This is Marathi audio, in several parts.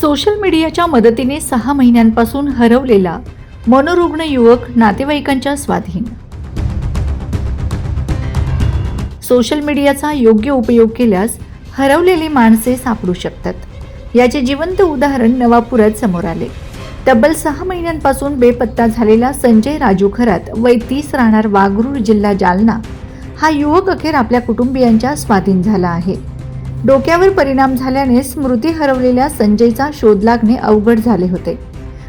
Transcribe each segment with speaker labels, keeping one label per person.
Speaker 1: सोशल मीडियाच्या मदतीने सहा महिन्यांपासून हरवलेला मनोरुग्ण युवक नातेवाईकांच्या स्वाधीन. सोशल मीडियाचा योग्य उपयोग केल्यास हरवलेली माणसे सापडू शकतात. याचे जिवंत उदाहरण नवापुरात समोर आले. तब्बल सहा महिन्यांपासून बेपत्ता झालेला संजय राजू खरात वय तीस राहणार वागरूर जिल्हा जालना हा युवक अखेर आपल्या कुटुंबियांच्या स्वाधीन झाला आहे. डोक्यावर परिणाम झाल्याने स्मृती हरवलेल्या संजयचा शोध लागणे अवघड झाले होते.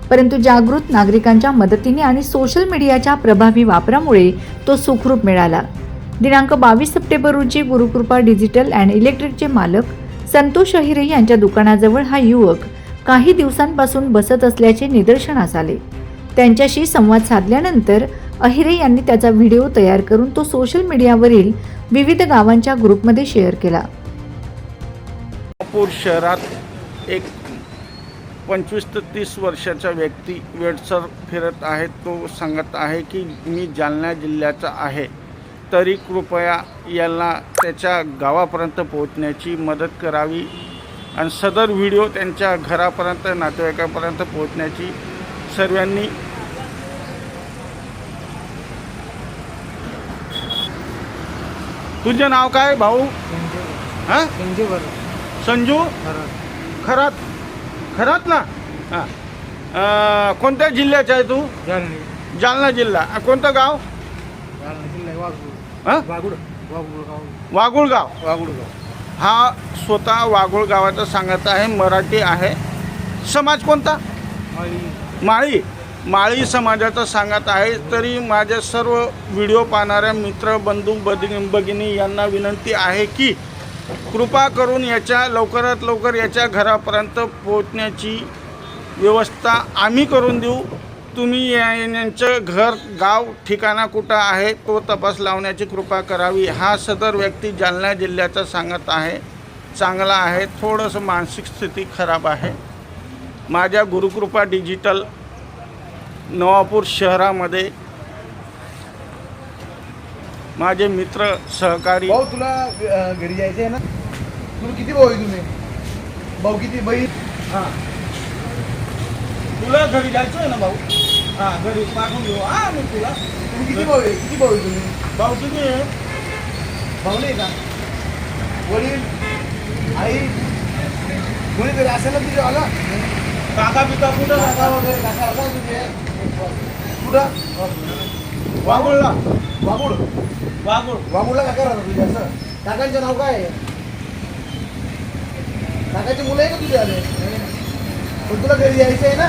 Speaker 1: परंतु जागृत नागरिकांच्या मदतीने आणि सोशल मीडियाच्या प्रभावी वापरामुळे तो सुखरूप मिळाला. दिनांक बावीस सप्टेंबर रोजी गुरुकृपा डिजिटल अँड इलेक्ट्रिकचे मालक संतोष अहिरे यांच्या दुकानाजवळ हा युवक काही दिवसांपासून बसत असल्याचे निदर्शनास आले. त्यांच्याशी संवाद साधल्यानंतर अहिरे यांनी त्याचा व्हिडिओ तयार करून तो सोशल मीडियावरील विविध गावांच्या ग्रुपमध्ये शेअर केला.
Speaker 2: नागपूर शहरात एक पंचवीस ते तीस वर्षाचा व्यक्ती वेडसर फिरत आहे. तो सांगत आहे की मी जालना जिल्ह्याचा आहे. तरी कृपया याला त्याच्या गावापर्यंत पोहोचण्याची मदत करावी आणि सदर व्हिडिओ त्यांच्या घरापर्यंत नातेवाईकापर्यंत पोहोचण्याची सर्वांनी तुझं नाव काय भाऊ? हां? संजू? खरात खरात. ना हां. अं, कोणत्या जिल्ह्याचा आहे तू? जालना. जिल्हा. अं, कोणतं गाव? हां? वाघुळगाव. हा स्वतः वाघुळ गावाचा सांगत आहे मराठी आहे. समाज कोणता? माळी. माळी. समाजाचा सांगत आहे. तरी माझ्या सर्व व्हिडिओ पाहणाऱ्या मित्र बंधू बदिनी भगिनी यांना विनंती आहे की कृपा करून याच्या लवकरात लवकर याच्या घरापर्यंत पोहोचण्याची व्यवस्था आम्ही करून देऊ. तुम्ही यांचं घर गाव ठिकाणा कुठं आहे तो तपास लावण्याची कृपा करावी. हा सदर व्यक्ती जालना जिल्ह्याचा सांगत आहे. चांगला आहे. थोडंसं मानसिक स्थिती खराब आहे. माझ्या गुरुकृपा डिजिटल नवापूर शहरामध्ये माझे मित्र सहकारी.
Speaker 3: भाऊ तुला घरी जायचं आहे ना? तुला किती भाऊ आहे तुम्ही? भाऊ किती? बहीण?
Speaker 2: हां. तुला घरी जायचं आहे ना भाऊ? हां घरी पाठवून घेऊ हां मी तुला.
Speaker 3: तुम्ही किती भाऊ आहे? किती भाऊ आहे तुम्ही?
Speaker 2: भाऊ किती आहे?
Speaker 3: भाऊ नाही का? वडील? आई? कोणीतरी असेल ना तुझ्या आला?
Speaker 2: काका पिता कुठं?
Speaker 3: काका
Speaker 2: राहतात?
Speaker 3: वगैरे काका आला तुझे? कुठं?
Speaker 2: वाघोळला.
Speaker 3: वागुड
Speaker 2: वाघोळ
Speaker 3: वागुडला काका राहतात तुझे असं काकांचं नाव काय आहे? काकाची मुलं आहे का तुझे आले पण तुला घरी यायचं आहे ना?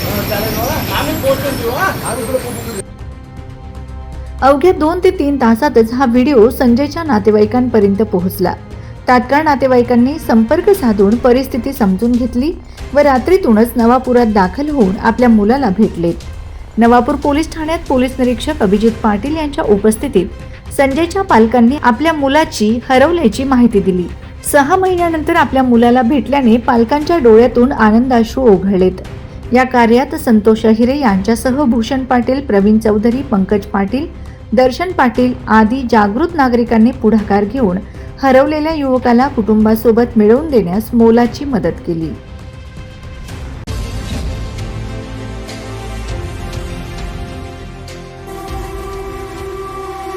Speaker 3: हं, चालेल मला
Speaker 2: आम्ही पोहोचून देऊ हां.
Speaker 3: आम्ही तुला पोहोचून देऊ.
Speaker 1: अवघ्या दोन ते तीन तासातच हा व्हिडिओ संजयच्या नातेवाईकांपर्यंत पोहोचला. तात्काळ नातेवाईकांनी संपर्क साधून परिस्थिती समजून घेतली व रात्रीतूनच नवापुरात दाखल होऊन आपल्या मुलाला भेटलेत नवापूर पोलीस ठाण्यात पोलीस निरीक्षक अभिजित पाटील यांच्या उपस्थितीत संजयच्या पालकांनी आपल्या मुलाची हरवल्याची माहिती दिली. सहा महिन्यानंतर आपल्या मुलाला भेटल्याने पालकांच्या डोळ्यातून आनंदाश्रू ओघळलेत. या कार्यात संतोष अहिरे यांच्यासह भूषण पाटील प्रवीण चौधरी पंकज पाटील दर्शन पाटील आदी जागृत नागरिकांनी पुढाकार घेऊन हरवलेल्या युवकाला कुटुंबासोबत मिळवून देण्यास मोलाची मदत केली.